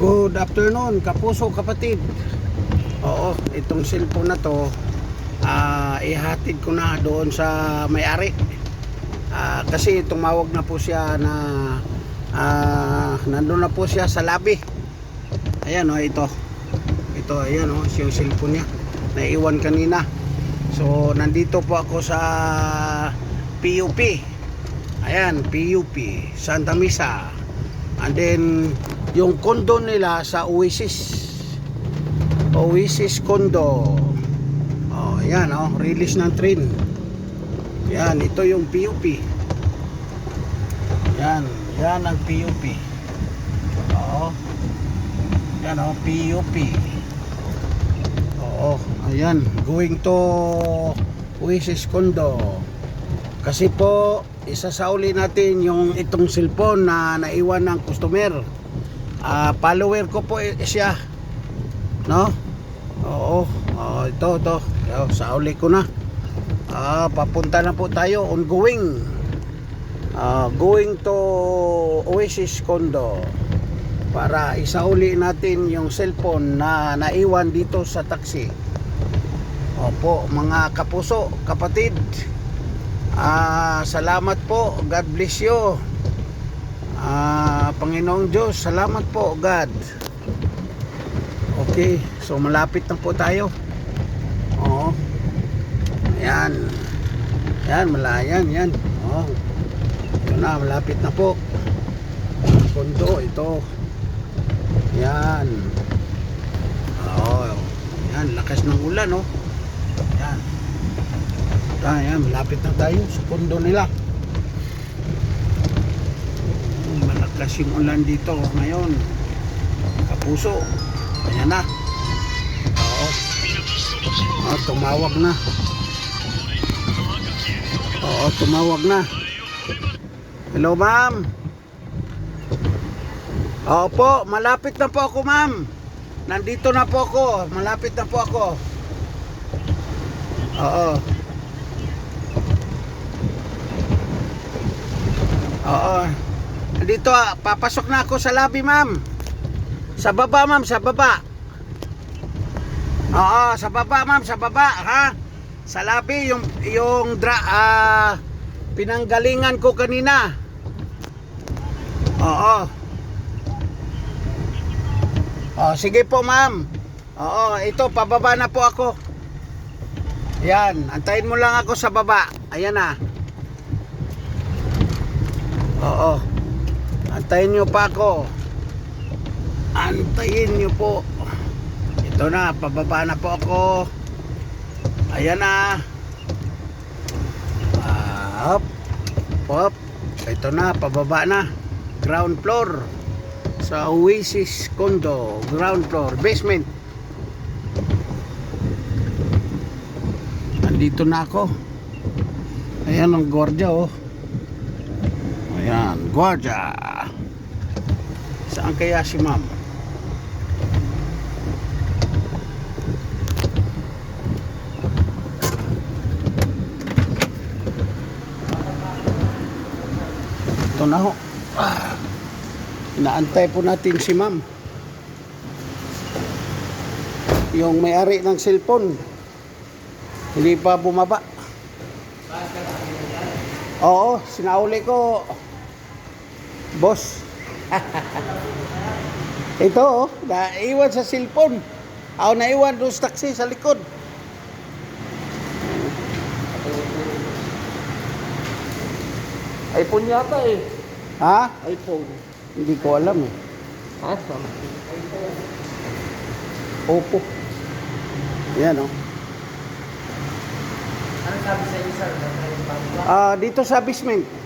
Good afternoon, kapuso, kapatid. Oo, itong cellphone na to, ah, ihatid ko na doon sa may-ari. Ah, kasi tumawag na po siya na ah, nandun na po siya sa lobby. Ayan o, ito. Ito, ayan o, yung cellphone niya. Naiwan kanina. So, nandito po ako sa PUP. Ayan, PUP, Santa Misa. And then, yung condo nila sa Oasis. Oasis condo. Oh, ayan oh, release ng train. Yan, ito yung PUP. Yan, yan ang PUP. Oo. Yan oh, PUP. Oo, ayan, going to Oasis condo. Kasi po, isasauli natin yung itong cellphone na naiwan ng customer. Ah, follower ko po eh, siya. No? Oo. Oh, ito, ito. Yo, sauli ko na. Ah, papunta na po tayo ongoing. Ah, going to Oasis Condo para isauli natin yung cellphone na naiwan dito sa taxi. Opo, mga kapuso, kapatid. Ah, salamat po. God bless you. Ah, Panginoong Diyos, salamat po, God. Okay, so malapit na po tayo. Oo. Ayan. Ayan, malayan, yan. Oo. Ito na, malapit na po. Kondo, ito. Yan. Oo. Yan, lakas ng ulan, oh. Yan. Ayan, malapit na tayo sa kondo nila. Malakas yung ulan dito ngayon. Kapuso. Ayan na. Oo. Oh, tumawag na. Oo, tumawag na. Hello, ma'am. Opo, malapit na po ako, ma'am. Nandito na po ako. Malapit na po ako. Oo. Oo. Dito, ah, papasok na ako sa lobby, ma'am. Sa baba, ma'am, sa baba. Oo, sa baba, ma'am, sa baba, ha? Sa lobby, yung, yung dra, ah, pinanggalingan ko kanina. Oo. Oh, sige po, ma'am. Oo, ito, pababa na po ako. Yan, antayin mo lang ako sa baba. Ayan na. Oo. Antayin nyo pa ako. Antayin nyo po. Ito na, pababa na po ako. Ayan na. Ah, Up. Up. Ito na, pababa na. Ground floor. Sa Oasis Condo. Ground floor. Basement. Nandito na ako. Ayan ang gwardiya oh. Ayan, gwardiya. Saan kaya si ma'am? Ito na ho. Inaantay po natin si ma'am. Yung may-ari ng cellphone. Hindi pa bumaba. Oo, sinauli ko. Boss. Ito oh, naiwan sa cellphone. Ako naiwan doon sa taxi sa likod. iPhone yata eh. Ha? iPhone. Hindi ko alam eh. Ha? Opo. Yan oh. Ano sabi sa iyo, sir? Ah, dito sa basement.